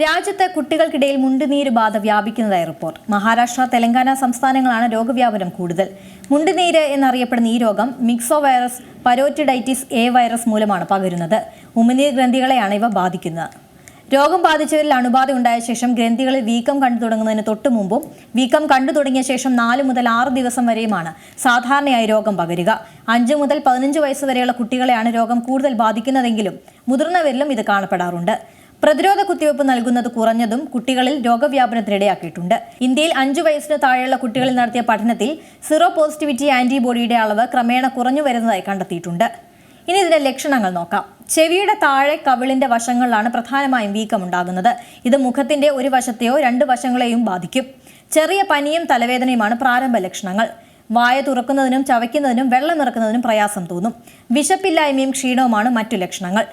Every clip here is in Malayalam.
രാജ്യത്ത് കുട്ടികൾക്കിടയിൽ മുണ്ടുനീര് ബാധ വ്യാപിക്കുന്നതായി റിപ്പോർട്ട്. മഹാരാഷ്ട്ര തെലങ്കാന സംസ്ഥാനങ്ങളാണ് രോഗവ്യാപനം കൂടുതൽ. മുണ്ടുനീര് എന്നറിയപ്പെടുന്ന ഈ രോഗം മിക്സോ വൈറസ് പരോറ്റിഡൈറ്റിസ് എ വൈറസ് മൂലമാണ് പകരുന്നത്. ഉമിനീർ ഗ്രന്ഥികളെയാണ് ഇവ ബാധിക്കുന്നത്. രോഗം ബാധിച്ചവരിൽ അണുബാധ ഉണ്ടായ ശേഷം ഗ്രന്ഥികളിൽ വീക്കം കണ്ടു തുടങ്ങുന്നതിന് തൊട്ടു മുമ്പും വീക്കം കണ്ടു തുടങ്ങിയ ശേഷം നാല് മുതൽ ആറ് ദിവസം വരെയുമാണ് സാധാരണയായി രോഗം പകരുക. അഞ്ച് മുതൽ പതിനഞ്ച് വയസ്സ് വരെയുള്ള കുട്ടികളെയാണ് രോഗം കൂടുതൽ ബാധിക്കുന്നതെങ്കിലും മുതിർന്നവരിലും ഇത് കാണപ്പെടാറുണ്ട്. പ്രതിരോധ കുത്തിവയ്പ് നൽകുന്നത് കുറഞ്ഞതും കുട്ടികളിൽ രോഗവ്യാപനത്തിനിടയാക്കിയിട്ടുണ്ട് ഇന്ത്യയിൽ അഞ്ചു വയസ്സിന് താഴെയുള്ള കുട്ടികളിൽ നടത്തിയ പഠനത്തിൽ സീറോ പോസിറ്റിവിറ്റി ആന്റിബോഡിയുടെ അളവ് ക്രമേണ കുറഞ്ഞു വരുന്നതായി കണ്ടെത്തിയിട്ടുണ്ട്. ഇനി ഇതിന്റെ ലക്ഷണങ്ങൾ നോക്കാം. ചെവിയുടെ താഴെ കവിളിന്റെ വശങ്ങളിലാണ് പ്രധാനമായും വീക്കം ഉണ്ടാകുന്നത് ഇത് മുഖത്തിന്റെ ഒരു വശത്തെയോ രണ്ട് വശങ്ങളെയും ബാധിക്കും. ചെറിയ പനിയും തലവേദനയുമാണ് പ്രാരംഭ ലക്ഷണങ്ങൾ. വായ തുറക്കുന്നതിനും ചവയ്ക്കുന്നതിനും വെള്ളം നിറക്കുന്നതിനും പ്രയാസം തോന്നും. വിശപ്പില്ലായ്മയും ക്ഷീണവുമാണ് മറ്റു ലക്ഷണങ്ങൾ.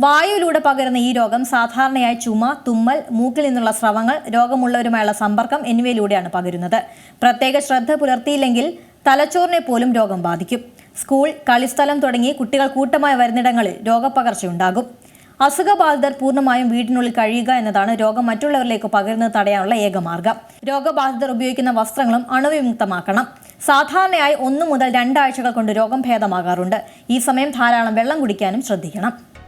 വായുവിലൂടെ പകരുന്ന ഈ രോഗം സാധാരണയായി ചുമ തുമ്മൽ മൂക്കിൽ നിന്നുള്ള സ്രവങ്ങൾ രോഗമുള്ളവരുമായുള്ള സമ്പർക്കം എന്നിവയിലൂടെയാണ് പകരുന്നത്. പ്രത്യേക ശ്രദ്ധ പുലർത്തിയില്ലെങ്കിൽ തലച്ചോറിനെ പോലും രോഗം ബാധിക്കും. സ്കൂൾ കളിസ്ഥലം തുടങ്ങി കുട്ടികൾ കൂട്ടമായി വരുന്നിടങ്ങളിൽ രോഗപ്പകർച്ചയുണ്ടാകും അസുഖബാധിതർ പൂർണമായും വീടിനുള്ളിൽ കഴിയുക എന്നതാണ് രോഗം മറ്റുള്ളവരിലേക്ക് പകരുന്നത് തടയാനുള്ള ഏക മാർഗം. രോഗബാധിതർ ഉപയോഗിക്കുന്ന വസ്ത്രങ്ങളും അണുവിമുക്തമാക്കണം. സാധാരണയായി ഒന്നു മുതൽ രണ്ടാഴ്ചകൾ കൊണ്ട് രോഗം ഭേദമാകാറുണ്ട്. ഈ സമയം ധാരാളം വെള്ളം കുടിക്കാനും ശ്രദ്ധിക്കണം.